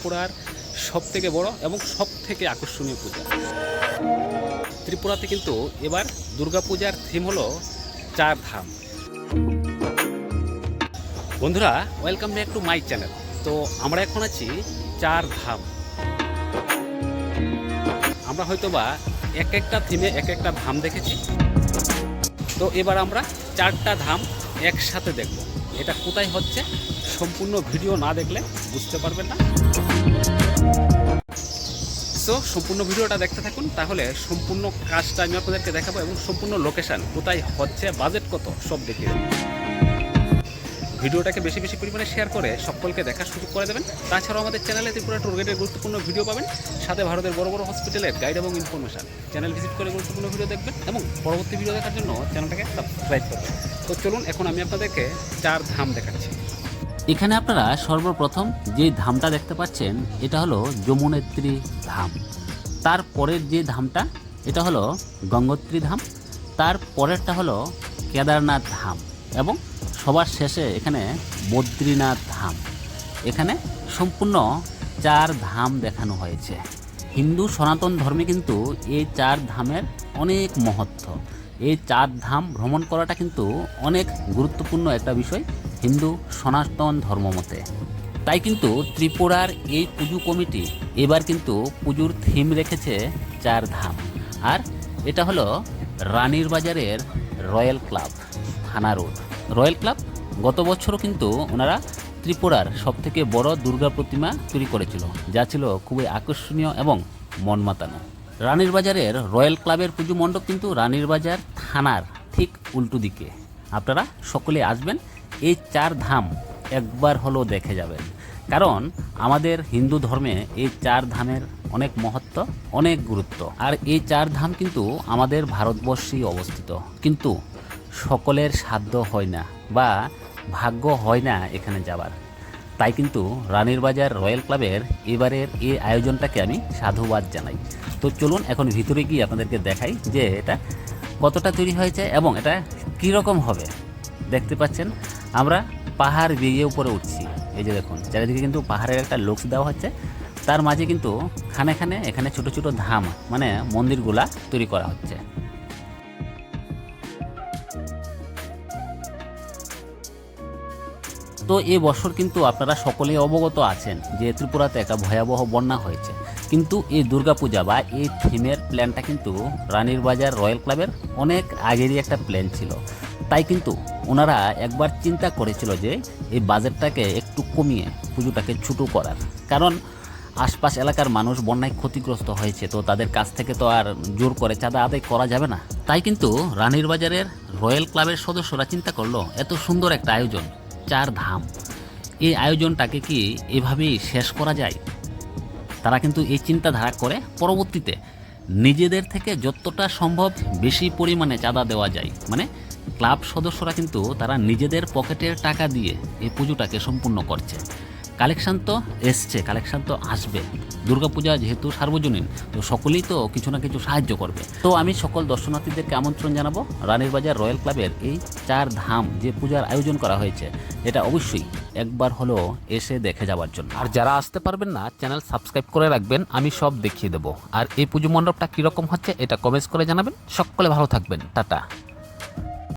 ত্রিপুরার সব থেকে বড় এবং সব থেকে আকর্ষণীয় পূজা। ত্রিপুরাতে কিন্তু এবার দুর্গাপূজার থিম হলো চার ধাম। বন্ধুরা welcome back to my channel তো আমরা এখন আছি চার ধাম। আমরা হয়তোবা এক একটা থিমে এক একটা ধাম দেখেছি। তো এবার আমরা চারটা ধাম একসাথে দেখব। এটা কোথায় হচ্ছে, সম্পূর্ণ ভিডিও না দেখলে বুঝতে পারবেন না। সো সম্পূর্ণ ভিডিওটা দেখতে থাকুন, তাহলে সম্পূর্ণ কাজটা আমি আপনাদেরকে দেখাবো এবং সম্পূর্ণ লোকেশান কোথায় হচ্ছে বাজেট কত, সব দেখিয়ে ভিডিওটাকে বেশি বেশি পরিমাণে শেয়ার করে সকলকে দেখার সুযোগ করে দেবেন। তাছাড়াও আমাদের চ্যানেলে ত্রিপুরা ট্যুর গাইডের গুরুত্বপূর্ণ ভিডিও পাবেন। সাথে ভারতের বড় বড় হসপিটালের গাইড এবং ইনফরমেশন চ্যানেল ভিজিট করে গুরুত্বপূর্ণ ভিডিও দেখবেন এবং পরবর্তী ভিডিও দেখার জন্য চ্যানেলটাকে সাবস্ক্রাইব করবেন। তো চলুন, এখন আমি আপনাদেরকে চার ধাম দেখাচ্ছি। এখানে আপনারা সর্বপ্রথম যে ধামটা দেখতে পাচ্ছেন, এটা হলো যমুনেত্রী ধাম। তার পরের যে ধামটা, এটা হলো গঙ্গোত্রী ধাম। তার পরেরটা হলো কেদারনাথ ধাম এবং সবার শেষে এখানে বদ্রীনাথ ধাম। এখানে সম্পূর্ণ চার ধাম দেখানো হয়েছে। হিন্দু সনাতন ধর্মে কিন্তু এই চার ধামের অনেক মহত্ব। এই চার ধাম ভ্রমণ করাটা কিন্তু অনেক গুরুত্বপূর্ণ একটা বিষয়। হিন্দু সনাতন ধর্মমতে তাই কিন্তু ত্রিপুরার এই পুজো কমিটি এবার কিন্তু পুজোর থিম রেখেছে চার ধাম। আর এটা হলো রানীর বাজারের রয়্যাল ক্লাব, থানা রোড। রয়্যাল ক্লাব গত বছরও কিন্তু ওনারা ত্রিপুরার সবথেকে বড় দুর্গা প্রতিমা তৈরি করেছিল, যা ছিল খুবই আকর্ষণীয় এবং মন মাতানো রানীর বাজারের রয়্যাল ক্লাবের পুজো মণ্ডপ কিন্তু রানীর বাজার থানার ঠিক উল্টো দিকে। আপনারা সকলে আসবেন এই চার ধাম একবার হলেও দেখে যাবেন। কারণ আমাদের হিন্দু ধর্মে এই চার ধামের অনেক মহত্ব, অনেক গুরুত্ব। আর এই চার ধাম কিন্তু আমাদের ভারতবর্ষেই অবস্থিত। কিন্তু সকলের সাধ্য হয় না বা ভাগ্য হয় না এখানে যাবার। তাই কিন্তু রানীর বাজার রয়্যাল ক্লাবের এবারের এই আয়োজনটাকে আমি সাধুবাদ জানাই। তো চলুন এখন ভিতরে গিয়ে আপনাদেরকে দেখাই যে এটা কতটা তৈরি হয়েছে এবং এটা কীরকম হবে। দেখতে পাচ্ছেন আমরা পাহাড় বেরিয়ে উপরে উঠছি। এই যে দেখুন, চারিদিকে কিন্তু পাহাড়ের একটা লুকস দেওয়া হচ্ছে। তার মাঝে কিন্তু খানে খানে এখানে ছোট ছোট ধাম মানে মন্দিরগুলা তৈরি করা হচ্ছে। তো এ বছর কিন্তু আপনারা সকলেই অবগত আছেন যে ত্রিপুরাতে একটা ভয়াবহ বন্যা হয়েছে। কিন্তু এই দুর্গাপূজা বা এই থিমের প্ল্যানটা কিন্তু রানীর বাজার রয়্যাল ক্লাবের অনেক আগেরই একটা প্ল্যান ছিল। তাই কিন্তু ওনারা একবার চিন্তা করেছিল যে এই বাজেটটাকে একটু কমিয়ে পুজোটাকে ছোটো করার। কারণ আশপাশ এলাকার মানুষ বন্যায় ক্ষতিগ্রস্ত হয়েছে, তো তাদের কাছ থেকে তো আর জোর করে চাঁদা আদায় করা যাবে না। তাই কিন্তু রানীর বাজারের রয়্যাল ক্লাবের সদস্যরা চিন্তা করল, এত সুন্দর একটা আয়োজন, চার ধাম, এই আয়োজনটাকে কি এভাবেই শেষ করা যায়? তারা কিন্তু এই চিন্তাধারা করে পরবর্তীতে নিজেদের থেকে যতটা সম্ভব বেশি পরিমাণে চাঁদা দেওয়া যায়। মানে ক্লাব সদস্যরা কিন্তু তারা নিজেদের পকেটের টাকা দিয়ে এই পুজোটাকে সম্পূর্ণ করছে। কালেকশান তো এসছে, কালেকশান তো আসবে। দুর্গাপূজা যেহেতু সার্বজনীন, তো সকলেই তো কিছু না কিছু সাহায্য করবে। তো আমি সকল দর্শনার্থীদেরকে আমন্ত্রণ জানাব, রানীর বাজার রয়্যাল ক্লাবের এই চার ধাম যে পূজার আয়োজন করা হয়েছে, এটা অবশ্যই একবার হলো এসে দেখে যাওয়ার জন্য। আর যারা আসতে পারবেন না, চ্যানেল সাবস্ক্রাইব করে রাখবেন, আমি সব দেখিয়ে দেবো। আর এই পুজো মণ্ডপটা কীরকম হচ্ছে, এটা কমেন্টস করে জানাবেন। সকলে ভালো থাকবেন, টাটা।